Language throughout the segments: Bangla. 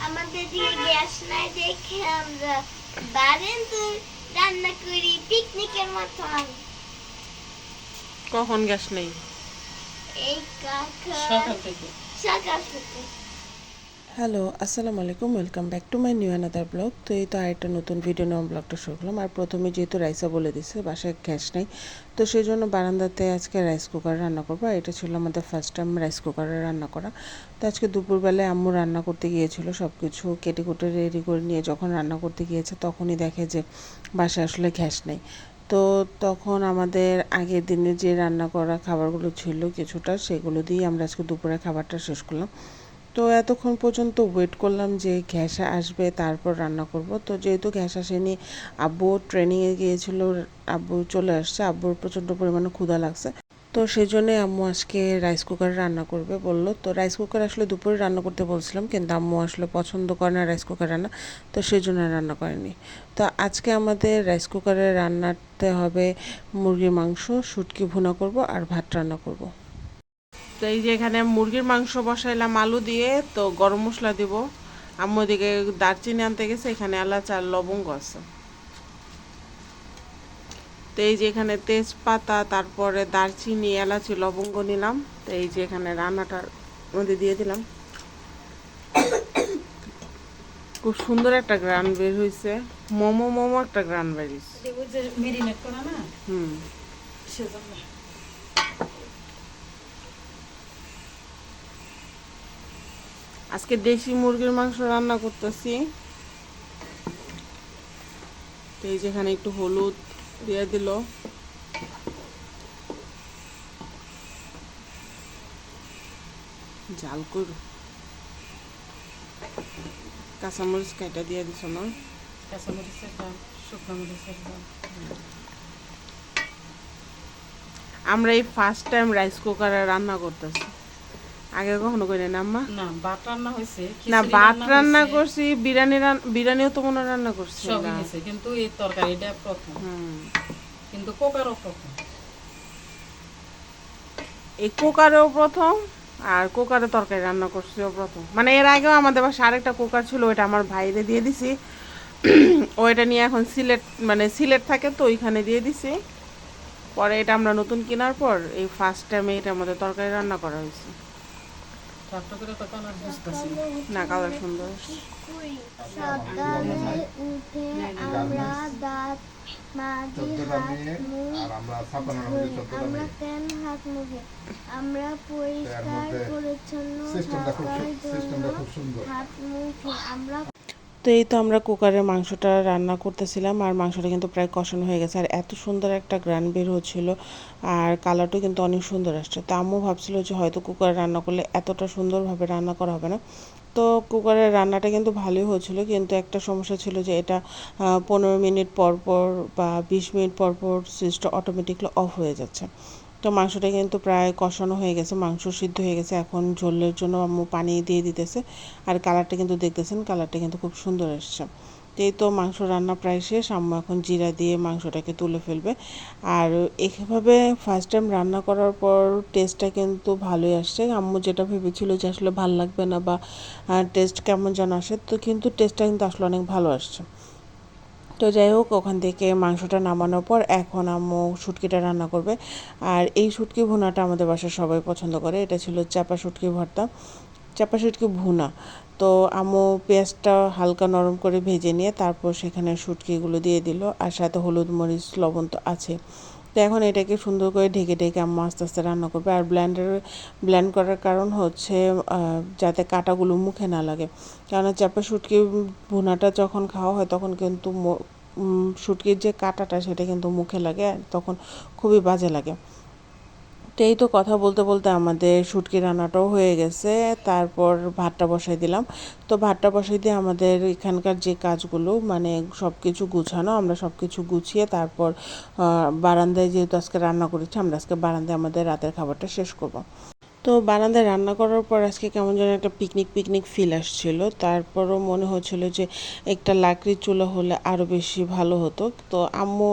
আমাদের দিকে গ্যাস নাই দেখে আমরা বারেন্দু রান্না করি পিকনিকের মতন। কখন গ্যাস নেই? এই কাকা সকাল থেকে। সকাল থেকে। হ্যালো আসসালামু আলাইকুম welcome back to my new another blog তো এই তো আরেকটা নতুন ভিডিও নেওয়া ব্লগটা শুরু করলাম। আর প্রথমে যেহেতু রাইসা বলে দিছে, বাসায় গ্যাস নেই, তো সেই জন্য বারান্দাতে আজকে রাইস কুকার রান্না করব। আর এটা ছিল আমাদের ফার্স্ট টাইম রাইস কুকারে রান্না করা। তো আজকে দুপুরবেলায় আম্মু রান্না করতে গিয়েছিল সব কিছু কেটে কুটে রেডি করে নিয়ে যখন রান্না করতে গিয়েছে, তখনই দেখে যে বাসায় আসলে গ্যাস নেই। তো তখন আমাদের আগের দিনে যে রান্না করা খাবারগুলো ছিল কিছুটা, সেগুলো দিয়ে আমরা আজকে দুপুরে খাবারটা শেষ করলাম। তো এতক্ষণ পর্যন্ত ওয়েট করলাম যে গ্যাস আসবে, তারপর রান্না করব। তো যেহেতু গ্যাস আসেনি, আব্বু ট্রেনিংয়ে গিয়েছিল, আব্বু চলে আসছে। আব্বুর প্রচণ্ড পরিমাণে ক্ষুধা লাগছে। তো সেই জন্যে আম্মু আজকে রাইস কুকারে রান্না করবে বলল। তো রাইস কুকার আসলে দুপুরে রান্না করতে বলছিলাম, কিন্তু আম্মু আসলে পছন্দ করে না রাইস কুকার রান্না। তো সেই জন্য রান্না করেনি। তো আজকে আমাদের রাইস কুকারে রান্নাতে হবে মুরগির মাংস, শুটকি ভুনা করব আর ভাত রান্না করব। তো এই যে এখানে মুরগির মাংস বসাইলাম আলু দিয়ে তো গরম মশলা দিব। আম্মু দিকে দারচিনি আনতে গেছে এখানে এলাচ আর লবঙ্গ আছে। তো এই যে এখানে তেজপাতা তারপরে দারচিনি এলাচি লবঙ্গ নিলাম। তো এই যে এখানে রান্নাটার মধ্যে দিয়ে দিলাম। খুব সুন্দর একটা গ্রান বের হয়েছে মোমো মোমো একটা গ্রান বেরিয়েছে হুম। আজকে দেশি মুরগির মাংস রান্না করতেছি। তো এই যেখানে একটু হলুদ দিয়ে দিল। জাল করু। কাঁচামরিচ কাটা দিয়ে দিছ না? কাঁচামরিচের দাম শুকনো মরিচের দাম আমরা এই ফার্স্ট টাইম রাইস কুকারে রান্না করতেছি। আগে কখনো করি না আম্মা? না ভাত রান্না হয়েছে না ভাত রান্না করছি বিরিয়ানি বিরিয়ানিও তো মনে রান্না করছি সবই হয়েছে কিন্তু এই তরকারিটা প্রথম। কিন্তু কোকারও প্রথম। এই কুকারেও প্রথম আর কুকারে তরকারি রান্না করছিও প্রথম। মানে এর আগেও আমাদের বাসা আরেকটা কুকার ছিল ওইটা আমার ভাইরে দিয়ে দিছি। ওইটা নিয়ে এখন সিলেট মানে সিলেট থাকে তো ওইখানে দিয়ে দিছি। পরে এটা আমরা নতুন কেনার পর এই ফার্স্ট টাইমে এটা আমাদের তরকারি রান্না করা হয়েছে তারপর করে তো কালার বুঝতেছি না সুন্দর। সকালে উঠে আমরা দাঁত মাঝে হাত আমরা কেন হাত মুখে আমরা পরিষ্কার পরিচ্ছন্ন হাত মুখ আমরা তো এই তো আমরা কুকারে মাংসটা রান্না করতেছিলাম, আর মাংসটা কিন্তু প্রায় কষানো হয়ে গেছে। আর এত সুন্দর একটা গ্রান বের হচ্ছিল, আর কালারটাও কিন্তু অনেক সুন্দর আসছে। তো আমিও ভাবছিল যে হয়তো কুকারে রান্না করলে এতটা সুন্দরভাবে রান্না করা হবে না। তো কুকারের রান্নাটা কিন্তু ভালোই হচ্ছিল, কিন্তু একটা সমস্যা ছিল যে এটা পনেরো মিনিট পর পর বা বিশ মিনিট পর পর সুইচটা অটোমেটিকলি অফ হয়ে যাচ্ছে। তো মাংসটা কিন্তু প্রায় কষানো হয়ে গেছে, মাংস সিদ্ধ হয়ে গেছে। এখন ঝোলের জন্য আম্মু পানি দিয়ে দিতেছে। আর কালারটা কিন্তু দেখতেছেন, কালারটা কিন্তু খুব সুন্দর এসছে। এই তো মাংস রান্না প্রায় শেষ, আম্মু এখন জিরা দিয়ে মাংসটাকে তুলে ফেলবে। আর এভাবে ফার্স্ট টাইম রান্না করার পর টেস্টটা কিন্তু ভালোই আসছে। আম্মু যেটা ভেবেছিল যে আসলে ভালো লাগবে না বা টেস্ট কেমন যেন আসে, তো কিন্তু টেস্টটা কিন্তু আসলে অনেক ভালো আসছে। তো যাই হোক, ওখান থেকে মাংসটা নামানোর পর এখন আম্মু শুটকিটা রান্না করবে। আর এই শুটকি ভুনাটা আমাদের বাসায় সবাই পছন্দ করে। এটা ছিল চাপা শুটকি ভর্তা, চাপা শুটকি ভুনা। তো আম্মু পেঁয়াজটা হালকা নরম করে ভেজে নিয়ে তারপর সেখানে শুটকিগুলো দিয়ে দিল। আর সাথে হলুদ মরিচ, লবণ তো আছে তো এখন এটাকে সুন্দর করে ঢেকে ঢেকে আমি আস্তে আস্তে রান্না করবে। আর ব্ল্যান্ডার ব্ল্যান্ড করার কারণ হচ্ছে যাতে কাঁটাগুলো মুখে না লাগে। কেননা চাপা শুটকি ভুনাটা যখন খাওয়া হয়, তখন কিন্তু শুটকির যে কাঁটাটা, সেটা কিন্তু মুখে লাগে, তখন খুবই বাজে লাগে। এই তো কথা বলতে বলতে আমাদের শুটকি রান্নাটাও হয়ে গেছে, তারপর ভাতটা বসাই দিলাম। তো ভাতটা বসাই দিয়ে আমাদের এখানকার যে কাজগুলো মানে সব কিছু গুছানো, আমরা সব কিছু গুছিয়ে তারপর বারান্দায় যেহেতু আজকে রান্না করেছি, আমরা আজকে বারান্দায় আমাদের রাতের খাবারটা শেষ করব। তো বারান্দায় রান্না করার পর আজকে কেমন যেন একটা পিকনিক পিকনিক ফিল আসছিল। তারপরও মনে হচ্ছিল যে একটা লাকড়ির চুলা হলে আরও বেশি ভালো হতো। তো আম্মু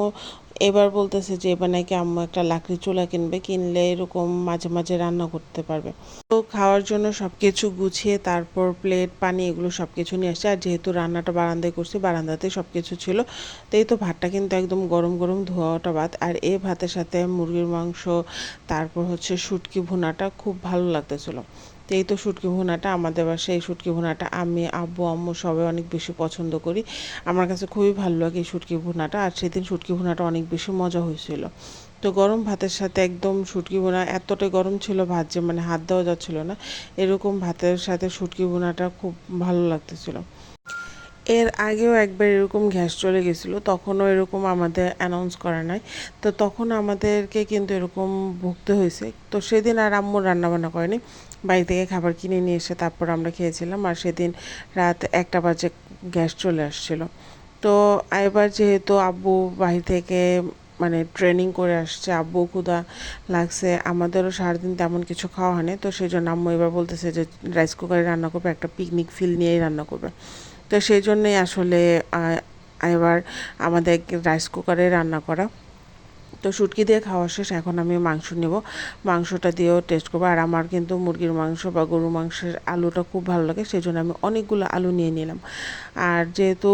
এবার বলতেছে যে, এবার নাকি আম্মু একটা লাকড়ি চুলা কিনবে, কিনলে এরকম মাঝে মাঝে রান্না করতে পারবে। তো খাওয়ার জন্য সব কিছু গুছিয়ে তারপর প্লেট পানি এগুলো সব কিছু নিয়ে আসছে। আর যেহেতু রান্নাটা বারান্দায় করছি, বারান্দাতে সব কিছু ছিল, তো এই তো ভাতটা কিন্তু একদম গরম গরম ধোয়াটা ভাত। আর এই ভাতের সাথে মুরগির মাংস, তারপর হচ্ছে শুটকি ভুনাটা খুব ভালো লাগতেছিল। তো এই তো শুটকি ভুনাটা, আমাদের বাসায় এই শুটকি ভুনাটা, আমি, আব্বু, আম্মু সবাই অনেক বেশি পছন্দ করি। আমার কাছে খুবই ভালো লাগে এই শুটকি ভুনাটা, আর সেদিন শুটকি ভুনাটা অনেক বেশি মজা হয়েছিল। তো গরম ভাতের সাথে একদম শুটকি বোনা এতটাই গরম ছিল ভাত যে মানে হাত দেওয়া যাচ্ছিল না, এরকম ভাতের সাথে শুটকি বোনাটা খুব ভালো লাগতেছিল। এর আগেও একবার এরকম গ্যাস চলে গেছিল, তখনও এরকম আমাদের অ্যানাউন্স করা নাই। তো তখন আমাদেরকে কিন্তু এরকম ভুগতে হয়েছে। তো সেদিন আর আম্মু রান্নাবান্না করেনি। বাড়ি থেকে খাবার কিনে নিয়ে এসে তারপর আমরা খেয়েছিলাম আর সেদিন রাত একটা বাজে গ্যাস চলে আসছিল। তো এবার যেহেতু আব্বু বাড়ি থেকে মানে ট্রেনিং করে আসছে, আব্বু ক্ষুদা লাগছে, আমাদেরও সারাদিন তেমন কিছু খাওয়া হয়নি। তো সেই জন্য আম্মু এবার বলতেছে যে রাইস কুকারে রান্না করবে, একটা পিকনিক ফিল নিয়েই রান্না করবে। তো সেই জন্যই আসলে এবার আমাদের রাইস কুকারে রান্না করা। তো শুটকি দিয়ে খাওয়া শেষ, এখন আমি মাংস নেব। মাংসটা দিয়েও টেস্ট করব। আর আমার কিন্তু মুরগির মাংস বা গরু মাংসের আলুটা খুব ভালো লাগে সেই জন্য আমি অনেকগুলো আলু নিয়ে নিলাম। আর যেহেতু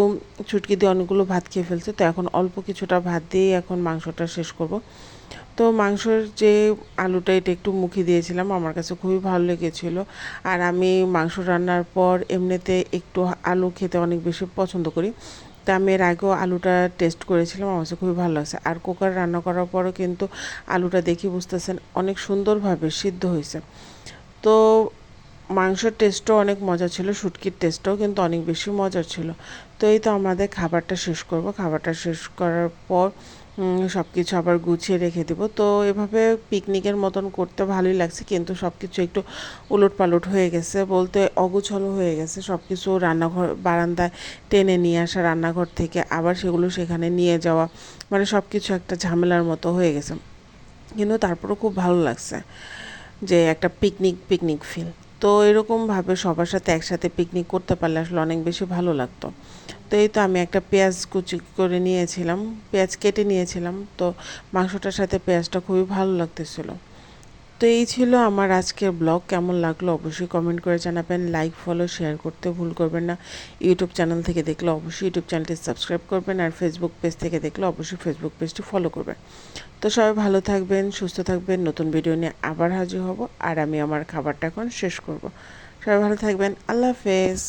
শুটকি দিয়ে অনেকগুলো ভাত খেয়ে ফেলছে, তো এখন অল্প কিছুটা ভাত দিয়েই এখন মাংসটা শেষ করব। তো মাংসের যে আলুটা, এটা একটু মুখে দিয়েছিলাম, আমার কাছে খুবই ভালো লেগেছিলো। আর আমি মাংস রান্নার পর এমনিতে একটু আলু খেতে অনেক বেশি পছন্দ করি। তা আমি এর আগেও আলুটা টেস্ট করেছিলাম, আমার খুবই ভালো লাগছে। আর কুকার রান্না করার পরও কিন্তু আলুটা দেখি বুঝতেছেন অনেক সুন্দরভাবে সিদ্ধ হয়েছে। তো মাংসের টেস্টও অনেক মজা ছিল, শুটকির টেস্টও কিন্তু অনেক বেশি মজা ছিল। তো এই তো আমাদের খাবারটা শেষ করব। খাবারটা শেষ করার পর সব কিছু আবার গুছিয়ে রেখে দেবো। তো এভাবে পিকনিকের মতন করতে ভালোই লাগছে, কিন্তু সব কিছু একটু উলট পালট হয়ে গেছে। বলতে অগুছলো হয়ে গেছে। সব কিছু রান্নাঘর, বারান্দায় টেনে নিয়ে আসা রান্নাঘর থেকে আবার সেগুলো সেখানে নিয়ে যাওয়া মানে সব কিছু একটা ঝামেলার মতো হয়ে গেছে। কিন্তু তারপরেও খুব ভালো লাগছে যে একটা পিকনিক পিকনিক ফিল তো এরকমভাবে সবার সাথে একসাথে পিকনিক করতে পারলে আসলে অনেক বেশি ভালো লাগতো। তো এই তো আমি একটা পেঁয়াজ কুচি করে নিয়েছিলাম, পেঁয়াজ কেটে নিয়েছিলাম, তো মাংসটার সাথে পেঁয়াজটা খুবই ভালো লাগতেছিল। তো এই ছিল আমার আজকের ব্লগ, কেমন লাগল অবশ্যই কমেন্ট করে জানাবেন লাইক ফলো শেয়ার করতে ভুল করবেন না। ইউটিউব চ্যানেল থেকে দেখলে অবশ্যই ইউটিউব চ্যানেলটি সাবস্ক্রাইব করবেন আর ফেসবুক পেজ থেকে দেখলে অবশ্যই ফেসবুক পেজটি ফলো করবেন। তো সবাই ভালো থাকবেন, সুস্থ থাকবেন, নতুন ভিডিও নিয়ে আবার হাজির হব, আর আমি আমার খাবারটা এখন শেষ করব। সবাই ভালো থাকবেন, আল্লাহ হাফেজ।